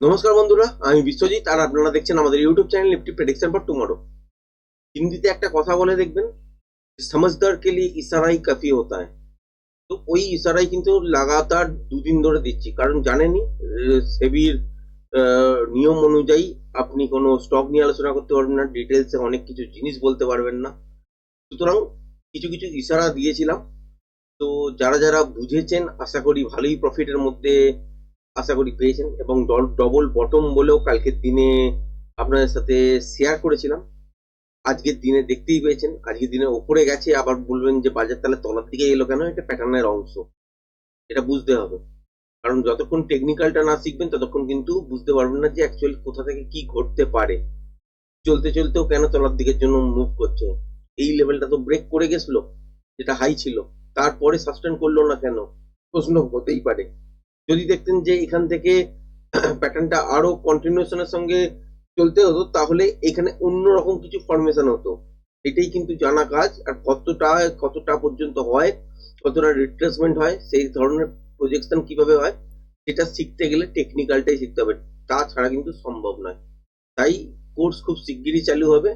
নমস্কার বন্ধুরা, আমি বিশ্বজিৎ আর আপনারা দেখছেন আমাদের YouTube channel Nifty prediction for tomorrow হিন্দিতে একটা কথা বলে দেখবেন সমঝদার কে লিয়ে ইশারাই কাফি হতা है তো ওই ইশারাই কিন্তু লাগাতার দুদিন ধরে দিচ্ছি। কারণ জানেনই সেবির নিয়ম অনুযায়ী আপনি কোনো স্টক নিয়ে আলোচনা করতে পারবেন না ডিটেলসে অনেক কিছু জিনিস বলতে পারবেন না। সুতরাং কিছু কিছু ইশারা দিয়েছিলাম। তো যারা যারা বুঝেছেন, আশা করি ভালোই প্রফিটের মধ্যে আশা করি পেয়েছেন এবং ডবল বটম বলেও কালকের দিনে আপনাদের সাথে শেয়ার করেছিলাম। আজকের দিনে দেখতেই পেয়েছেন আজকের দিনে ওপরে গেছে, আবার বলবেন যে বাজার তাহলে তলার দিকে এলো কেন? এটা প্যাটার্নের অংশ। এটা বুঝতে হবে। কারণ যতক্ষণ টেকনিক্যালটা না শিখবেন, ততক্ষণ কিন্তু বুঝতে পারবেন না যে অ্যাকচুয়ালি কোথা থেকে কি ঘটতে পারে। চলতে চলতেও কেন তলার দিকের জন্য মুভ করছে? এই লেভেলটা তো ব্রেক করে গেছিল, যেটা হাই ছিল। তারপরে সাস্টেন করল না কেন? প্রশ্ন হতেই পারে। যদি দেখতেন যে এখান থেকে প্যাটার্নটা আরও কন্টিনিউশনের সঙ্গে চলতে হতো, তাহলে এখানে অন্যরকম কিছু ফরমেশন হতো। এটাই কিন্তু জানা কাজ, আর কতটা কতটা পর্যন্ত হয়, কতটা রিট্রেসমেন্ট হয়, সেই ধরনের প্রজেকশন কীভাবে হয়, সেটা শিখতে গেলে টেকনিক্যালটাই শিখতে হবে। তাছাড়া কিন্তু সম্ভব নয়। তাই কোর্স খুব শিগগিরই চালু হবে।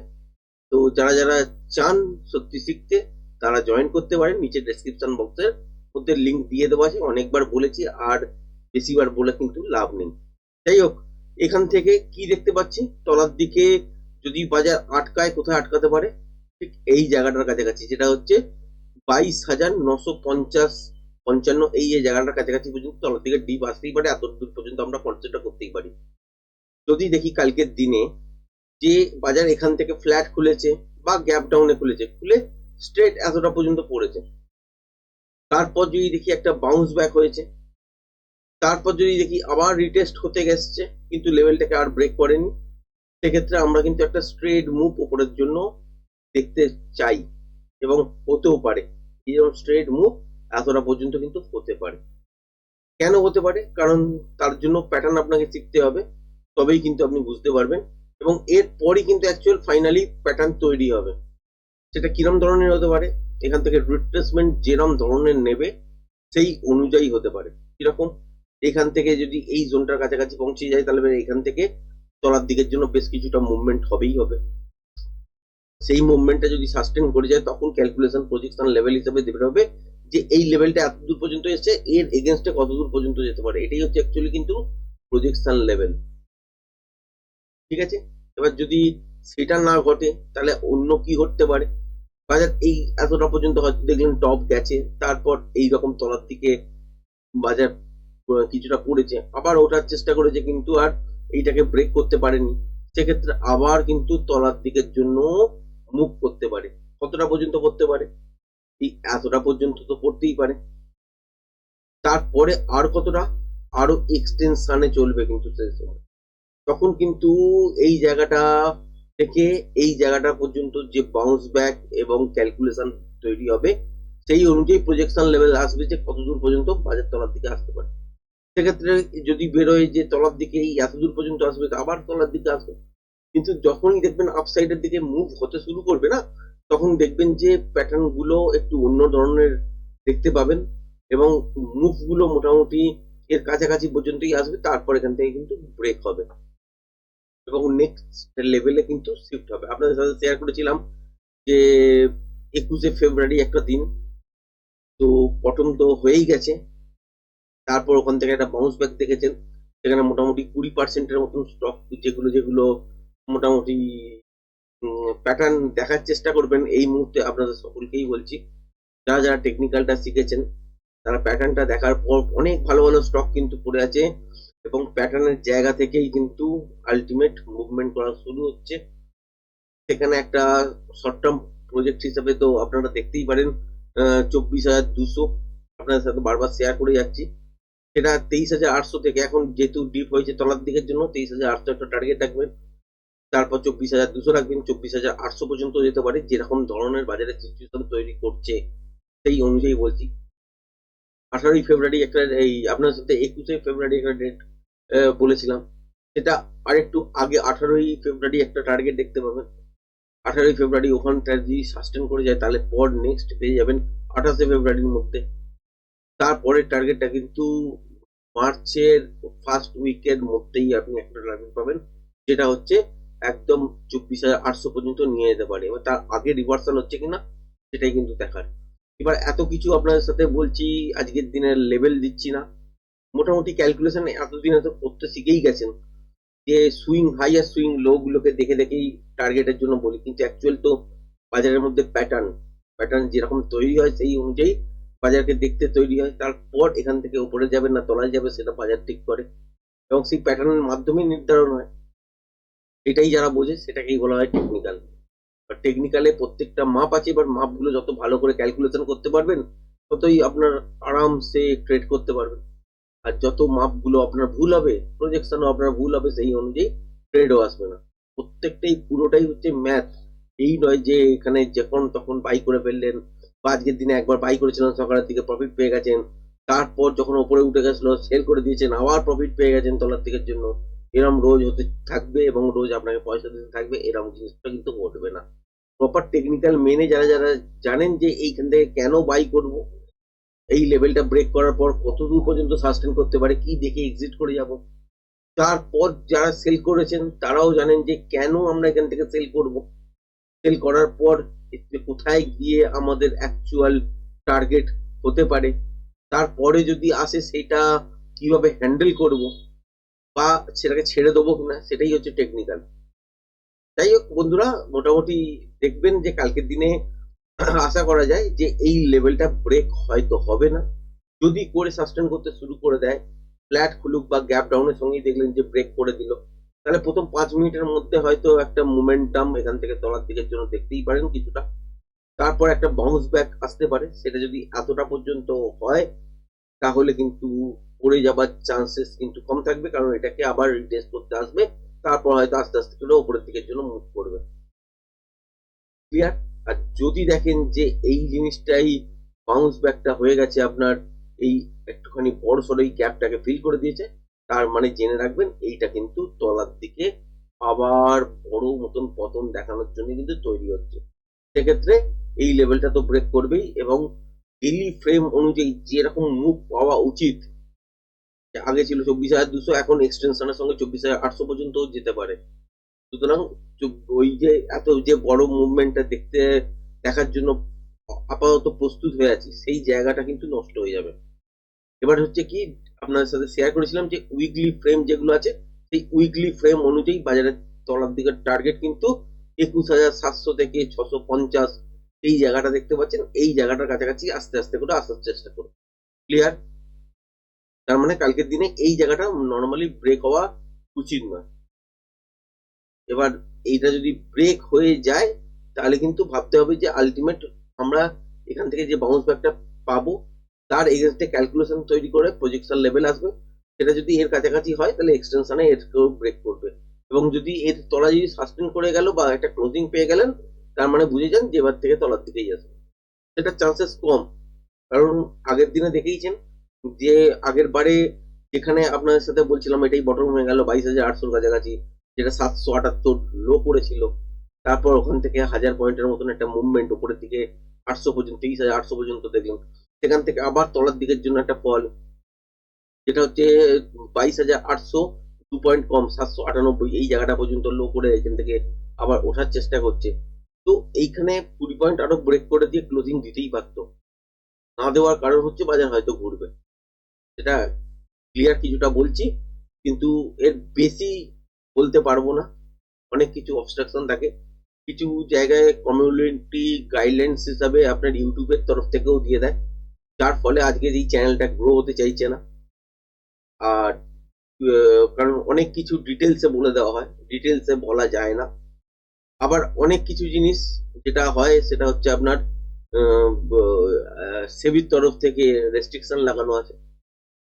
তো যারা যারা চান সত্যি শিখতে, তারা জয়েন করতে পারেন। নিচে ডেসক্রিপশন বক্সের মধ্যে লিঙ্ক দিয়ে দেওয়া আছে। অনেকবার বলেছি, আর বেশিবার বলে কিন্তু লাভ নেই। যাই হোক এখান থেকে কি দেখতে পাচ্ছি? তলার দিকে যদি বাজার আটকায়, কোথায় আটকাতে পারে? ঠিক এই জায়গাটার কাছাকাছি, যেটা হচ্ছে বাইশ হাজার নশো পঞ্চাশ, পঞ্চান্ন, এই যে জায়গাটার কাছাকাছি পর্যন্ত, তলার দিকে ডিপ আসতেই পারে, এত দূর পর্যন্ত আমরা কনসেপ্টটা করতেই পারি। যদি দেখি কালকের দিনে যে বাজার এখান থেকে ফ্ল্যাট খুলেছে বা গ্যাপ ডাউনে খুলেছে, খুলে স্ট্রেট এতটা পর্যন্ত পড়েছে। তারপর যদি দেখি একটা বাউন্স ব্যাক হয়েছে তারপর যদি দেখি আবার রিটেস্ট হতে গেছে, কিন্তু লেভেলটাকে আর ব্রেক করেনি, সেক্ষেত্রে আমরা কিন্তু একটা স্ট্রেট মুভ উপরের জন্য দেখতে চাই, এবং হতেও পারে। যেমন স্ট্রেট মুভ এতটা পর্যন্ত কিন্তু হতে পারে। কেন হতে পারে? কারণ তার জন্য প্যাটার্ন আপনাকে শিখতে হবে, তবেই কিন্তু আপনি বুঝতে পারবেন, এবং এরপরই কিন্তু অ্যাকচুয়াল ফাইনালি প্যাটার্ন তৈরি হবে। সেটা কিরম ধরনের হতে পারে? এখান থেকে রিট্রেসমেন্ট যেরম ধরনের নেবে, সেই অনুযায়ী হতে পারে। কীরকম? এখান থেকে যদি এই জোনটার কাছাকাছি পৌঁছে যায়, তাহলে এখান থেকে তলার দিকের জন্য বেশ কিছুটা মুভমেন্ট হবেই হবে। সেই মুভমেন্টটা যদি সাস্টেন করে যায়, তখন ক্যালকুলেশন প্রজেকশন লেভেল হিসেবে দেবে হবে যে এই লেভেলটা এত দূর পর্যন্ত এসছে, এর এগেনস্টে কত দূর পর্যন্ত যেতে পারে। এটাই হচ্ছে অ্যাকচুয়ালি কিন্তু প্রজেকশন লেভেল ঠিক আছে? এবার যদি সেটা না ঘটে, তাহলে অন্য কি ঘটতে পারে? বাজার এই এতটা পর্যন্ত দেখলেন টপ গেছে, তারপর এই রকম তলার দিকে বাজার কিছুটা করেছে। আবার ওঠার চেষ্টা করেছে কিন্তু আর এইটাকে ব্রেক করতে পারেনি। সেক্ষেত্রে আবার কিন্তু তলার দিকের জন্য মুভ করতে পারে। কতটা পর্যন্ত করতে পারে? এতটা পর্যন্ত তো করতেই পারে। তারপরে আর কতটা? আরও এক্সটেনশনে চলবে কিন্তু সময়। তখন কিন্তু এই জায়গাটা থেকে এই জায়গাটা পর্যন্ত যে বাউন্স ব্যাক এবং ক্যালকুলেশন তৈরি হবে, সেই অনুযায়ী প্রজেকশন লেভেল আসবে যে কত দূর পর্যন্ত বাজার তলার দিকে আসতে পারে। সেক্ষেত্রে যদি বেরোয় যে তলার দিকে এই এত দূর পর্যন্ত আসবে, আবার তলার দিকে আসবে। কিন্তু যখনই দেখবেন আপসাইডের দিকে মুভ হতে শুরু করবে না, তখন দেখবেন যে প্যাটার্নগুলো একটু অন্য ধরনের দেখতে পাবেন এবং মুভগুলো মোটামুটি এর কাছাকাছি পর্যন্তই আসবে, তারপর এখান থেকে কিন্তু ব্রেক হবে। এবং নেক্সট লেভেলে কিন্তু শিফট হবে। আপনাদের সাথে শেয়ার করেছিলাম যে একুশে ফেব্রুয়ারি একটা দিন, তো বটম তো হয়েই গেছে। তারপর ওখান থেকে একটা বাউন্স ব্যাক দেখেছেন। সেখানে মোটামুটি কুড়ি পার্সেন্টের মতন স্টক যেগুলো যেগুলো মোটামুটি প্যাটার্ন দেখার চেষ্টা করবেন। এই মুহূর্তে আপনাদের সকলকেই বলছি, যারা যারা টেকনিক্যালটা শিখেছেন, তারা প্যাটার্নটা দেখার পর অনেক ভালো ভালো স্টক কিন্তু পড়ে আছে এবং প্যাটার্নের জায়গা থেকেই কিন্তু আলটিমেট মুভমেন্ট করা শুরু হচ্ছে। সেখানে একটা শর্ট টার্ম প্রজেক্ট হিসাবে তো আপনারা দেখতেই পারেন চব্বিশ হাজার দুশো আপনাদের সাথে বারবার শেয়ার করে যাচ্ছি। সেটা তেইশ হাজার আটশো থেকে, এখন যেহেতু ডিপ হয়েছে তলার দিকের জন্য, তেইশ হাজার আটশো একটা টার্গেট রাখবেন। তারপর চব্বিশ হাজার দুশো রাখবেন, চব্বিশ হাজার আটশো পর্যন্ত যেতে পারে, যেরকম ধরনের বাজারে সিচুয়েশন তৈরি করছে, সেই অনুযায়ী বলছি। আঠারোই ফেব্রুয়ারি একটা এই আপনার সাথে একুশে ফেব্রুয়ারি একটা ডেট বলেছিলাম। সেটা আরেকটু আগে আঠারোই ফেব্রুয়ারি একটা টার্গেট দেখতে পাবেন। আঠারোই ফেব্রুয়ারি ওখানটা যদি সাস্টেন করে যায়, তাহলে পর নেক্সট পেয়ে যাবেন আঠাশে ফেব্রুয়ারির মধ্যে। তারপরের টার্গেটটা কিন্তু মার্চের ফার্স্ট উইকের মধ্যেই আপনি একটা টার্গেট পাবেন। যেটা হচ্ছে একদম চব্বিশ হাজার আটশো পর্যন্ত নিয়ে যেতে পারে। এবার তার আগে রিভার্সাল হচ্ছে কিনা, সেটাই কিন্তু দেখার। এবার এত কিছু আপনাদের সাথে বলছি, আজকের দিনের লেভেল দিচ্ছি না। মোটামুটি ক্যালকুলেশন এতদিন হয়তো করতে শিখেই গেছেন। যে সুইং হাই আর সুইং লো গুলোকে দেখে দেখেই টার্গেটের জন্য বলি। কিন্তু অ্যাকচুয়াল তো বাজারের মধ্যে প্যাটার্ন প্যাটার্ন যেরকম তৈরি হয় সেই অনুযায়ী বাজারকে দেখতে তৈরি হয়, তারপর এখান থেকে উপরে যাবে না তলায় যাবে, সেটা বাজার ঠিক করে। এবং সেই প্যাটার্নের মাধ্যমেই নির্ধারণ হয়। এটাই যারা বোঝে, সেটাকেই বলা হয় টেকনিক্যাল টেকনিক্যালে প্রত্যেকটা মাপ আছে, এবার মাপগুলো যত ভালো করে ক্যালকুলেশন করতে পারবেন, ততই আপনার আরামসে ট্রেড করতে পারবেন। আর যত মাপগুলো আপনার ভুল হবে প্রজেকশনও আপনার ভুল হবে, সেই অনুযায়ী ট্রেডও আসবে না। প্রত্যেকটাই পুরোটাই হচ্ছে ম্যাথ এই নয় যে এখানে যখন তখন বাই করে ফেললেন বা আজকের দিনে একবার বাই করেছিলেন সকালের দিকে প্রফিট পেয়ে গেছেন। তারপর যখন ওপরে উঠে গেছিল সেল করে দিয়েছেন, আবার প্রফিট পেয়ে গেছেন তলার দিকের জন্য। এরম রোজ হতে থাকবে এবং রোজ আপনাকে পয়সা দিতে থাকবে, এরম জিনিসটা কিন্তু ঘটবে না। প্রপার টেকনিক্যাল মেনে যারা যারা জানেন যে এইখান থেকে কেন বাই করব, এই লেভেলটা ব্রেক করার পর কত দূর পর্যন্ত সাস্টেন করতে পারে, কি দেখে এক্সিট করে যাব। তারপর যারা সেল করেছেন, তারাও জানেন যে কেন আমরা এখান থেকে সেল করব। সেল করার পর কোথায় গিয়ে আমাদের অ্যাকচুয়াল টার্গেট হতে পারে, তারপরে যদি আসে সেটা কীভাবে হ্যান্ডেল করব বা সেটাকে ছেড়ে দেবো কিনা, সেটাই হচ্ছে টেকনিক্যাল যাই হোক বন্ধুরা, মোটামুটি দেখবেন যে কালকের দিনে আশা করা যায় যে এই লেভেলটা ব্রেক হয়তো হবে না। যদি করে সাস্টেন করতে শুরু করে দেয় ফ্ল্যাট খুলুক বা গ্যাপ ডাউনের সঙ্গেই দেখলেন যে ব্রেক করে দিল। তাহলে প্রথম পাঁচ মিনিটের মধ্যে হয়তো একটা মোমেন্টাম এখান থেকে তলার দিকের জন্য দেখতেই পারেন কিছুটা। তারপর একটা বাউন্স ব্যাক আসতে পারে, সেটা যদি এতটা পর্যন্ত হয়, তাহলে কিন্তু পড়ে যাবার চান্সেস কিন্তু কম থাকবে, কারণ এটাকে আবার রিটেস্ট করতে আসবে, তারপর হয়তো আস্তে আস্তে করে উপরের দিকের জন্য মুভ করবে। ক্লিয়ার আর যদি দেখেন যে এই জিনিসটাই বাউন্স ব্যাকটা হয়ে গেছে, আপনার এই একটুখানি বড় সড়ো এই গ্যাপটাকে ফিল করে দিয়েছে তার মানে জেনে রাখবেন, এইটা কিন্তু তলার দিকে আবার বড় মতন পতন দেখানোর জন্য কিন্তু তৈরি হচ্ছে। সেক্ষেত্রে এই লেভেলটা তো ব্রেক করবেই এবং ডেলি ফ্রেম অনুযায়ী যেরকম মুভ পাওয়া উচিত আগে ছিল চব্বিশ হাজার দুশো, এখন এক্সটেনশনের সঙ্গে চব্বিশ হাজার আটশো পর্যন্ত যেতে পারে। সুতরাং ওই যে এত যে বড় মুভমেন্টটা দেখতে, দেখার জন্য আপাতত প্রস্তুত হয়ে আছি, সেই জায়গাটা কিন্তু নষ্ট হয়ে যাবে। এবার হচ্ছে কি আপনাদের সাথে শেয়ার করেছিলাম যে উইকলি ফ্রেম যেগুলো আছে, সেই উইকলি ফ্রেম অনুযায়ী বাজারের তলার দিকের টার্গেট কিন্তু একুশ হাজার সাতশো থেকে ছশো পঞ্চাশ এই জায়গাটা দেখতে পাচ্ছেন, এই জায়গাটার কাছাকাছি আস্তে আস্তে করে আসার চেষ্টা করুন। ক্লিয়ার তার মানে কালকের দিনে এই জায়গাটা নর্মালি ব্রেক হওয়া উচিত নয়। এবার এইটা যদি ব্রেক হয়ে যায়, তাহলে কিন্তু ভাবতে হবে যে আলটিমেট আমরা এখান থেকে যে বাউন্স ব্যাকটা পাবো তার এগেনস্টে ক্যালকুলেশন তৈরি করে প্রজেকশন লেভেল আসবে। সেটা যদি এর কাছাকাছি হয়, তাহলে এক্সটেনশনে এরকেও ব্রেক করবে। এবং যদি এর তলা যদি সাস্টেন করে গেল বা একটা ক্লোজিং পেয়ে গেলেন, তার মানে বুঝে যান যে এবার থেকে তলার দিকেই আসবে সেটার চান্সেস কম। কারণ আগের দিনে দেখেইছেন যে আগের বারে যেখানে আপনাদের সাথে বলছিলাম এটাই বটম হয়ে গেল বাইশ হাজার আটশোর কাছাকাছি, যেটা সাতশো আটাত্তর লো করেছিল। তারপর ওখান থেকে হাজার পয়েন্টের মতন একটা মুভমেন্ট উপরের দিকে আটশো পর্যন্ত তেইশ হাজার আটশো পর্যন্ত দেখলাম। সেখান থেকে আবার তলার দিকের জন্য একটা ফল। যেটা হচ্ছে বাইশ হাজার আটশো দু পয়েন্ট কম সাতশো আটানব্বই, এই জায়গাটা পর্যন্ত লো করে এখান থেকে আবার ওঠার চেষ্টা করছে। তো এইখানে কুড়ি পয়েন্ট আরও ব্রেক করে দিয়ে ক্লোজিং দিতেই পারতো। না দেওয়ার কারণ হচ্ছে বাজার হয়তো ঘুরবে। সেটা ক্লিয়ার কিছুটা বলছি, কিন্তু এর বেশি বলতে পারব না। অনেক কিছু অবস্ট্রাকশন থাকে। কিছু জায়গায় কমিউনিটি গাইডলাইন্স হিসাবে আপনার ইউটিউবের তরফ থেকেও দিয়ে দেয়। যার ফলে আজকের এই চ্যানেলটা গ্রো হতে চাইছে না। আর কারণ অনেক কিছু ডিটেলসে বলে দেওয়া হয়। ডিটেলসে বলা যায় না। আবার অনেক কিছু জিনিস যেটা হয়, সেটা হচ্ছে আপনার সেবির তরফ থেকে রেস্ট্রিকশন লাগানো আছে।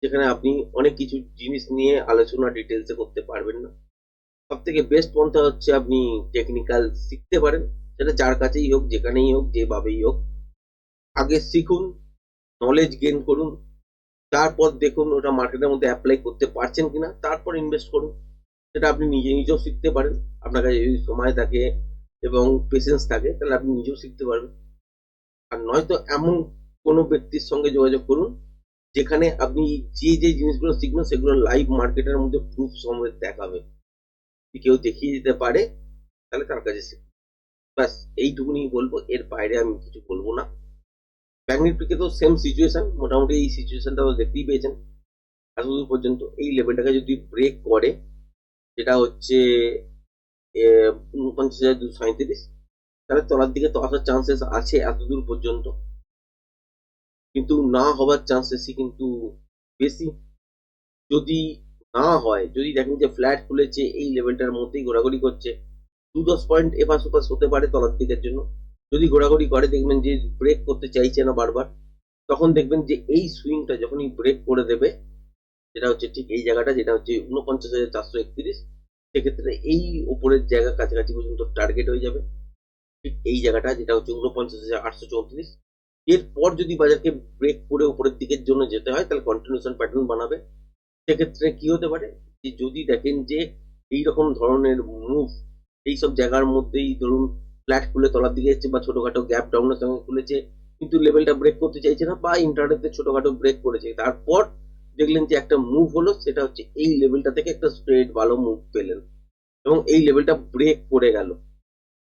যেখানে আপনি অনেক কিছু জিনিস নিয়ে আলোচনা ডিটেলসে করতে পারবেন না। সব থেকে বেস্ট পন্থা হচ্ছে আপনি টেকনিক্যাল শিখতে পারেন। সেটা যার কাছেই হোক, যেখানেই হোক, যেভাবেই হোক। আগে শিখুন নলেজ গেন করুন, তারপর দেখুন ওটা মার্কেটের মধ্যে অ্যাপ্লাই করতে পারছেন কিনা, তারপর ইনভেস্ট করুন। সেটা আপনি নিজে নিজেও শিখতে পারেন, আপনার কাছে যদি সময় থাকে এবং পেশেন্স থাকে, তাহলে আপনি নিজেও শিখতে পারবেন। আর নয়তো এমন কোনো ব্যক্তির সঙ্গে যোগাযোগ করুন, যেখানে আপনি যে যে জিনিসগুলো শিখবেন, সেগুলো লাইভ মার্কেটের মধ্যে প্রুফ সমেত দেখাবে। কেউ দেখিয়ে দিতে পারে, তাহলে তার কাছে শিখুন ব্যাস এইটুকুনি বলব। এর বাইরে আমি কিছু বলব না। ব্যাঙ্ক নিফটিকে তো সেম সিচুয়েশন মোটামুটি এই সিচুয়েশনটা দেখতেই পেয়েছেন। এতদূর পর্যন্ত এই লেভেলটাকে যদি ব্রেক করে, যেটা হচ্ছে উনপঞ্চাশ হাজার দুশো সাঁত্রিশ তাহলে তলার দিকে তো আসার চান্সেস আছে এতদূর পর্যন্ত। কিন্তু না হওয়ার চান্সেসই কিন্তু বেশি। যদি না হয়, যদি দেখেন যে ফ্ল্যাট খুলেছে, এই লেভেলটার মধ্যেই ঘোরাঘুরি করছে, দু দশ পয়েন্ট এপাশ ওপাশ হতে পারে তলার দিকের জন্য। যদি ঘোরাঘুরি করে, দেখবেন যে ব্রেক করতে চাইছে না বারবার, তখন দেখবেন যে এই সুইংটা যখনই ব্রেক করে দেবে, যেটা হচ্ছে ঠিক এই জায়গাটা, যেটা হচ্ছে উনপঞ্চাশ হাজার চারশো একত্রিশ, সেক্ষেত্রে এই উপরের জায়গা কাছাকাছি পর্যন্ত টার্গেট হয়ে যাবে। ঠিক এই জায়গাটা, যেটা হচ্ছে উনপঞ্চাশ হাজার আটশো চৌত্রিশ। এরপর যদি বাজারকে ব্রেক করে উপরের দিকের জন্য যেতে হয়, তাহলে কন্টিনিউশন প্যাটার্ন বানাবে। সেক্ষেত্রে কি হতে পারে? যে যদি দেখেন যে এই রকম ধরনের মুভ এইসব জায়গার মধ্যেই ধরুন ফ্ল্যাট খুলে তলার দিকে এসছে বা ছোটখাটো গ্যাপ ডাউনের সঙ্গে খুলেছে, কিন্তু লেভেলটা ব্রেক করতে চাইছে না বা ইন্টারনেটে ছোটখাটো ব্রেক করেছে। তারপর দেখলেন যে একটা মুভ হলো, সেটা হচ্ছে এই লেভেলটা থেকে একটা স্ট্রেট ভালো মুভ পেলেন এবং এই লেভেলটা ব্রেক করে গেল।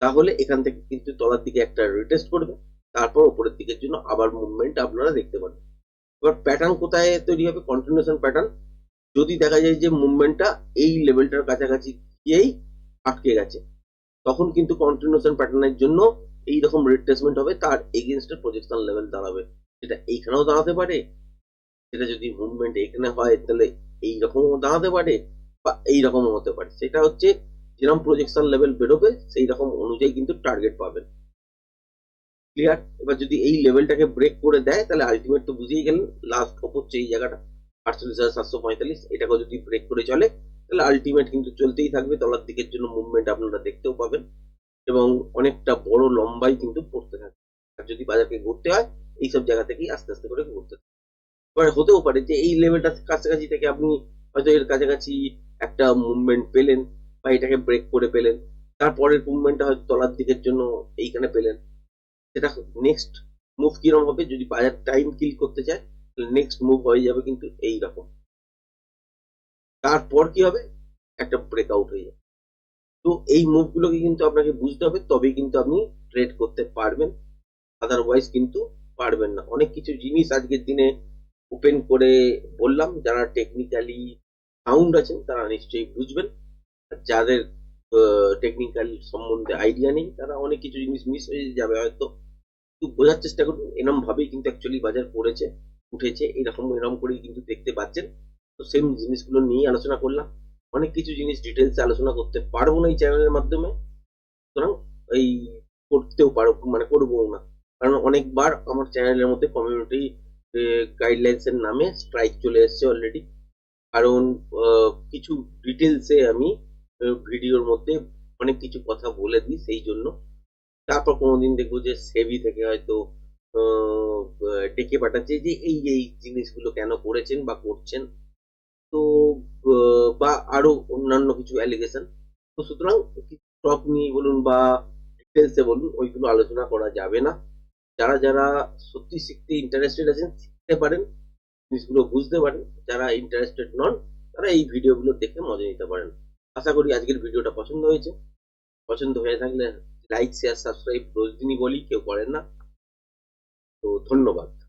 তাহলে এখান থেকে কিন্তু তলার দিকে একটা রিটেস্ট করবে, তারপর উপরের দিকের জন্য আবার মুভমেন্ট আপনারা দেখতে পাবেন। এবার প্যাটার্ন কোথায় তৈরি হবে? কন্টিনিউশন প্যাটার্ন যদি দেখা যায় যে মুভমেন্টটা এই লেভেলটার কাছাকাছি গিয়েই আটকে গেছে। তখন কিন্তু কন্টিনিউশন প্যাটার্নের জন্য এইরকম রিট্রেসমেন্ট হবে, তার এগেনস্টের প্রজেকশন লেভেল দাঁড়াবে। সেটা এইখানেও দাঁড়াতে পারে, সেটা যদি মুভমেন্ট এখানে হয়, তাহলে এই রকমও দাঁড়াতে পারে বা এই রকমও হতে পারে। সেটা হচ্ছে যেরকম প্রজেকশন লেভেল বেরোবে সেই রকম অনুযায়ী কিন্তু টার্গেট পাবেন। ক্লিয়ার এবার যদি এই লেভেলটাকে ব্রেক করে দেয়, তাহলে আলটিমেট তো বুঝেই গেলেন লাস্ট অপ হচ্ছে এই জায়গাটা, আটচল্লিশ হাজার সাতশো পঁয়তাল্লিশ এটাকে যদি ব্রেক করে চলে তাহলে আলটিমেট কিন্তু চলতেই থাকবে, তলার দিকের জন্য মুভমেন্ট আপনারা দেখতেও পাবেন এবং অনেকটা বড় লম্বাই কিন্তু পড়তে থাকবে। আর যদি বাজারকে ঘুরতে হয়, এইসব জায়গা থেকেই আস্তে আস্তে করে ঘুরতে থাকবে এবার হতেও পারে যে এই লেভেলটা কাছাকাছি থেকে আপনি হয়তো এর কাছাকাছি একটা মুভমেন্ট পেলেন বা এটাকে ব্রেক করে পেলেন তারপরের মুভমেন্টটা হয়তো তলার দিকের জন্য এইখানে পেলেন। সেটা নেক্সট মুভ কিরম হবে? যদি বাজার টাইম কিল করতে চায়, তাহলে নেক্সট মুভ হয়ে যাবে কিন্তু এই রকম তারপর কি হবে? একটা ব্রেকআউট হয়ে যাবে। তো এই মুভগুলোকে কিন্তু আপনাকে বুঝতে হবে, তবেই কিন্তু আপনি ট্রেড করতে পারবেন। আদারওয়াইজ কিন্তু পারবেন না। অনেক কিছু জিনিস আজকের দিনে ওপেন করে বললাম, যারা টেকনিক্যালি সাউন্ড আছেন তারা নিশ্চয়ই বুঝবেন। যাদের টেকনিক্যাল সম্বন্ধে আইডিয়া নেই, তারা অনেক কিছু জিনিস মিস হয়ে যাবে হয়তো। একটু বোঝার চেষ্টা করুন। এরম ভাবেই কিন্তু অ্যাকচুয়ালি বাজার পড়েছে, উঠেছে। এরকম এরকম করেই কিন্তু দেখতে পাচ্ছেন। তো সেম জিনিসগুলো নিয়ে আলোচনা করলাম। অনেক কিছু জিনিস ডিটেলসে আলোচনা করতে পারব না এই চ্যানেলের মাধ্যমে। সুতরাং এই করতেও পারব মানে করব না। কারণ অনেকবার আমার চ্যানেলের মধ্যে কমিউনিটি গাইডলাইন্স এর নামে স্ট্রাইক চলে এসেছে অলরেডি কারণ কিছু ডিটেলসে আমি ভিডিওর মধ্যে অনেক কিছু কথা বলে দিই সেই জন্য। তারপর কোনোদিন দেখব যে সেভি থেকে হয়তো ডেকে পাঠাচ্ছে যে এই এই জিনিসগুলো কেন করেছেন বা করছেন। তো বা আরও অন্যান্য কিছু অ্যালিগেশন তো সুতরাং স্টক নিয়ে বলুন বা ডিটেলসে বলুন, ওইগুলো আলোচনা করা যাবে না। যারা যারা সত্যি শিখতে ইন্টারেস্টেড আছেন, শিখতে পারেন, জিনিসগুলো বুঝতে পারেন। যারা ইন্টারেস্টেড নন, তারা এই ভিডিওগুলো দেখে মজা নিতে পারেন। আশা করি আজকের ভিডিওটা পছন্দ হয়েছে। পছন্দ হয়ে থাকলে লাইক শেয়ার সাবস্ক্রাইব রোজ দিনই বলি, কেউ করেন না। তো ধন্যবাদ।